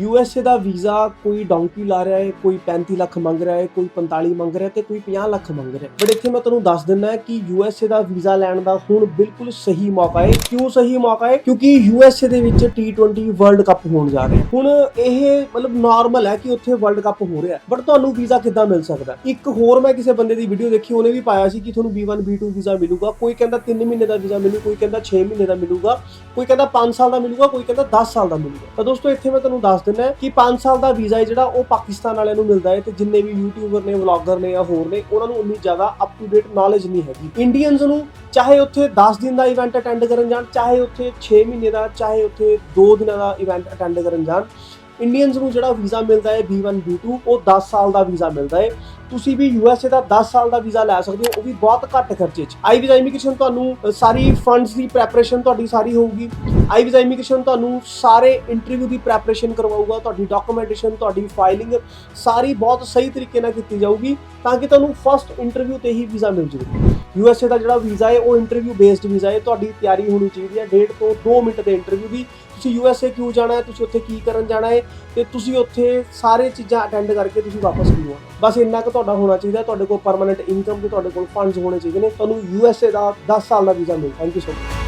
USA ਦਾ visa ਕੋਈ donkey ਲਾ ਰਿਹਾ ਹੈ, ਕੋਈ 35 ਲੱਖ ਮੰਗ ਰਿਹਾ ਹੈ, ਕੋਈ 45 ਮੰਗ ਰਿਹਾ ਹੈ ਤੇ ਕੋਈ 50 ਲੱਖ ਮੰਗ ਰਿਹਾ ਬਟ ਇੱਥੇ ਮੈਂ ਤੁਹਾਨੂੰ ਦੱਸ ਦਿੰਦਾ ਕਿ ਯੂਐਸਏ ਦਾ ਵੀਜ਼ਾ ਲੈਣ ਦਾ ਹੁਣ ਬਿਲਕੁਲ ਸਹੀ ਮੌਕਾ ਹੈ। ਕਿਉਂ ਸਹੀ ਮੌਕਾ ਹੈ? ਕਿਉਂਕਿ ਯੂਐਸਏ ਦੇ ਵਿੱਚ T20 ਵਰਲਡ ਕੱਪ ਹੋਣ ਜਾ ਰਿਹਾ ਹੁਣ ਇਹ ਮਤਲਬ ਨਾਰਮਲ ਹੈ ਕਿ ਉੱਥੇ ਵਰਲਡ ਕੱਪ ਹੋ ਰਿਹਾ ਬਟ ਤੁਹਾਨੂੰ ਵੀਜ਼ਾ ਕਿੱਦਾਂ ਮਿਲ ਸਕਦਾ ਇੱਕ ਹੋਰ ਮੈਂ ਕਿਸੇ ਬੰਦੇ ਦੀ ਵੀਡੀਓ ਦੇਖੀ, ਉਹਨੇ ਵੀ ਪਾਇਆ ਸੀ ਕਿ ਤੁਹਾਨੂੰ B1 B2 ਵੀਜ਼ਾ ਮਿਲੂਗਾ। ਕੋਈ ਕਹਿੰਦਾ 3 ਮਹੀਨੇ ਦਾ ਵੀਜ਼ਾ ਮਿਲੂ, ਕੋਈ ਕਹਿੰਦਾ 6 ਮਹੀਨੇ ਦਾ ਮਿਲੂਗਾ। ਕੋਈ ਕਹਿੰਦਾ 5 ਸਾਲ ਦਾ ਮਿਲੂਗਾ, ਕੋਈ ਕਹਿੰਦਾ 10 ਸਾਲ ਦਾ ਮਿਲੂਗਾ। ਤਾਂ ਦੋਸਤੋ, ਇੱਥੇ ਮੈਂ ਤੁਹਾਨੂੰ ਦੱਸ ਦਿੰਦਾ ਕਿ 5 ਸਾਲ ਦਾ ਵੀਜ਼ਾ ਹੈ ਜਿਹੜਾ, ਉਹ ਪਾਕਿਸਤਾਨ ਵਾਲਿਆਂ ਨੂੰ ਮਿਲਦਾ ਹੈ ਤੇ ਜਿੰਨੇ ਵੀ ਯੂਟਿਊਬਰ ਨੇ ਵਲੌਗਰ ਨੇ ਜਾਂ ਹੋਰ ਨੇ, ਉਹਨਾਂ ਨੂੰ ਉਨੀ ਜ਼ਿਆਦਾ ਟੂ ਡੇਟ ਨੌਲੇਜ ਨਹੀਂ ਹੈਗੀ। ਇੰਡੀਅਨਸ ਨੂੰ ਚਾਹੇ ਉੱਥੇ 10 ਦਿਨ ਦਾ ਇਵੈਂਟ ਅਟੈਂਡ ਕਰਨ ਜਾਣ, ਚਾਹੇ ਉੱਥੇ 6 ਮਹੀਨੇ ਦਾ, ਚਾਹੇ ਉੱਥੇ 2 ਦਿਨਾਂ ਦਾ ਇਵੈਂਟ ਅਟੈਂਡ ਕਰਨ ਜਾਣ ਇੰਡੀਅਨਸ ਨੂੰ ਜਿਹੜਾ ਵੀਜ਼ਾ ਮਿਲਦਾ ਹੈ B1 B2 ਉਹ 10 ਸਾਲ ਦਾ ਵੀਜ਼ਾ ਮਿਲਦਾ ਹੈ। ਤੁਸੀਂ ਵੀ ਯੂਐਸਏ ਦਾ 10 ਸਾਲ ਦਾ ਵੀਜ਼ਾ ਲੈ ਸਕਦੇ ਹੋ, ਉਹ ਵੀ ਬਹੁਤ ਘੱਟ ਖਰਚੇ 'ਚ। ਆਈ ਵੀਜ਼ਾ ਇਮੀਗ੍ਰੇਸ਼ਨ ਤੁਹਾਨੂੰ ਸਾਰੀ ਫੰਡਸ ਦੀ ਪ੍ਰੈਪਰੇਸ਼ਨ ਤੁਹਾਡੀ ਸਾਰੀ ਹੋਊਗੀ। ਆਈ ਵੀਜ਼ਾ ਇਮੀਗ੍ਰੇਸ਼ਨ ਤੁਹਾਨੂੰ ਸਾਰੇ ਇੰਟਰਵਿਊ ਦੀ ਪ੍ਰੈਪਰੇਸ਼ਨ ਕਰਵਾਊਗਾ, ਤੁਹਾਡੀ ਡਾਕੂਮੈਂਟੇਸ਼ਨ ਤੁਹਾਡੀ ਫਾਈਲਿੰਗ ਸਾਰੀ ਬਹੁਤ ਸਹੀ ਤਰੀਕੇ ਨਾਲ ਕੀਤੀ ਜਾਊਗੀ, ਤਾਂ ਕਿ ਤੁਹਾਨੂੰ ਫਸਟ ਇੰਟਰਵਿਊ ਤੇ ਹੀ ਵੀਜ਼ਾ ਮਿਲ ਜਾਵੇ। ਯੂਐਸਏ ਦਾ ਜਿਹੜਾ ਵੀਜ਼ਾ ਹੈ, ਉਹ ਇੰਟਰਵਿਊ ਬੇਸਡ ਵੀਜ਼ਾ ਹੈ। ਤੁਹਾਡੀ ਤਿਆਰੀ ਹੋਣੀ ਚਾਹੀਦੀ ਹੈ। ਡੇਢ ਤੋਂ 2 ਮਿੰਟ ਦੇ ਇੰਟਰਵਿਊ ਦੀ। ਤੁਸੀਂ ਯੂਐਸਏ ਕਿਉਂ ਜਾਣਾ ਹੈ? ਤੁਸੀਂ ਉੱਥੇ ਕੀ ਕਰਨ ਜਾਣਾ ਹੈ? ਤੇ ਤੁਸੀਂ ਉੱਥੇ ਸਾਰੇ ਚੀਜ਼ਾਂ ਅਟੈਂਡ ਕਰਕੇ ਤੁਸੀਂ ਵਾਪਸ ਕਿਉਂ ਆਉਣਾ? ਬਸ ਇੰਨਾ ਕੁ ਤੁਹਾਡਾ ਹੋਣਾ ਚਾਹੀਦਾ। ਤੁਹਾਡੇ ਕੋਲ ਪਰਮਨੈਂਟ ਇਨਕਮ ਤੇ ਤੁਹਾਡੇ ਕੋਲ ਫੰਡਸ ਹੋਣੇ ਚਾਹੀਦੇ ਨੇ। ਤੁਹਾਨੂੰ ਯੂਐਸਏ ਦਾ 10 ਸਾਲ ਦਾ ਵੀਜ਼ਾ ਮਿਲ ਥੈਂਕ ਯੂ ਸੋ ਮਚ